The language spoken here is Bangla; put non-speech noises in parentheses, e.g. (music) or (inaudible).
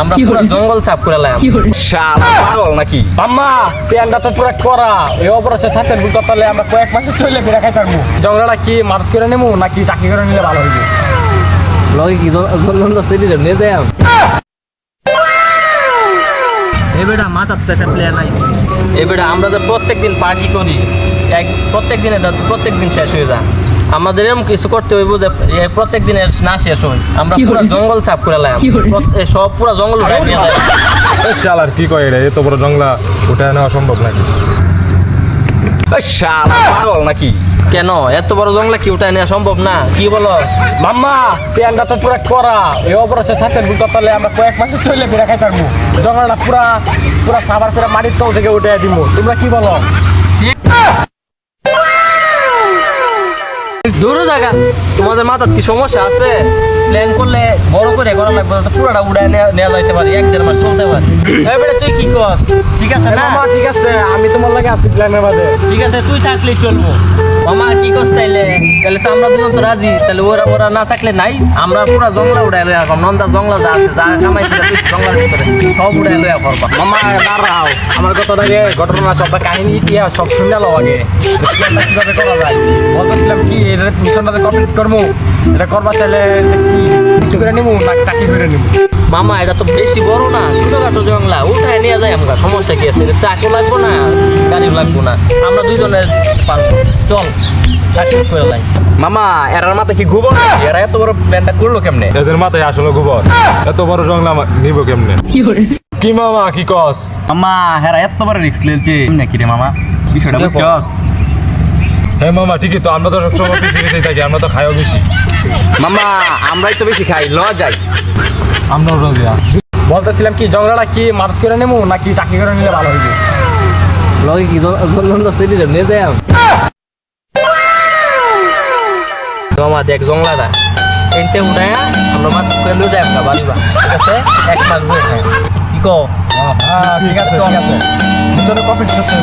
আমরা পুরো জঙ্গল সাফ করে লাম। শালা পাগল নাকি? আম্মা প্যান্টটা তো পুরো করা। এই পারলে আমরা কয়েক মাসে চলে ফিরে খাই থাকব জঙ্গলটা কি মারত করে নেব নাকি চাকরি করে নিলে ভালো হইবে? লগে কি জঙ্গল সেটি নিয়ে যাই এই বেটা মাথার তো একটা প্ল্যান আইছে এই বেটা আমরা তো প্রত্যেক দিন পার্টি করি। এক প্রত্যেক দিনে প্রত্যেক দিন শেষ হয়ে যায়। আমাদের এরকম কিছু করতে হইব যে প্রত্যেক দিনে না শেষ হয়। আমরা পুরো জঙ্গল সাফ করে লাম সব পুরো জঙ্গল উঠাই নিয়ে যায়। শালার কি কয় এটা এত বড় জঙ্গলা উঠে নেওয়া সম্ভব নাকি? ওই শালা পাগল নাকি? কেন? এত বড় জঙ্গলে কি উঠাই নেওয়া সম্ভব না? কি বলো? মাম্মা প্যান্টটা তো পুরো করা এ অপারেশন সাথে বুঝতে পারলে আমরা কয়েক মাসে চলে ফিরে খাই থাকব জঙ্গলটা পুরা পুরা খাবার পুরা মাটির তল থেকে উঠে দিব তোমরা কি বলো? দূর জায়গা। তোমাদের মাথার কি সমস্যা আছে? প্ল্যান করলে বড় করে করা লাগবে তো পুরোটা উড়ায় নেওয়া যাইতে পারে এক দেড় মাস চলতে পারে। (coughs) এবারে তুই কি কর ঠিক আছে না? ঠিক আছে আমি তোমার লাগে আছি প্ল্যানের মাঝে ঠিক আছে তুই থাকলে চলবো। মামা কি করছ তাইলে? তাহলে তো আমরা দুজন তো রাজি তাহলে ওরা ওরা না থাকলে নাই। আমরা পুরো জঙ্গলা উড়াই লইয়া করব নন্দা জঙ্গলা যা আছে যা কামাই জঙ্গলার ভিতরে সব উড়াই লইয়া করবা মামা দাঁড়াও আমার কথাটা যে ঘটনা সব কাহিনী ইতিহাস সব শুনে লো আগে। কীভাবে করা যায়? বলতেছিলাম কি এটা মিশনটা কমপ্লিট করব? এটা করবা চাইলে কি করে নিবো না টাকি করে নিবো মামা এটা তো বেশি বড় না ছোটখাটো জঙ্গলা উঠায় নিয়ে যায় আমরা সমস্যা কি আছে? লাগবো না গাড়ি লাগবো না? আমরা দুইজনে পারব। চল সাকসেস করে লাই। মামা এরার মাথা কি গোবর এরা এত বড় প্ল্যানটা করল কেমনে? এদের মাথায় আসলে গোবর। এত বড় জঙ্গলা নিব কেমনে? কি মামা কি কস? মামা হেরা এত বড় রিস্ক লেলছে নাকি রে মামা? বিষয়টা বুঝছস? হ্যাঁ মামা ঠিকই তো। আমরা তো সবসময় পিছিয়ে পিছিয়ে থাকি আমরা তো খাইও বেশি। মামা আমরাই তো বেশি খাই ল যাই আমরাও রোজিয়া বলতেছিলাম কি জঙ্গলাটা কি মারত করে নেব নাকি চাকরি করে নিলে ভালো হইবে? লগে কি জঙ্গল সেটি নিয়ে যাই মামা দেখ জঙ্গলাটা এনতে উঠায় আমরা মাছ করে নিয়ে যাই আমরা বাড়ি বা। ঠিক আছে? এক মাস বসে কি কো হ্যাঁ ঠিক আছে ঠিক আছে। কমপ্লিট করতে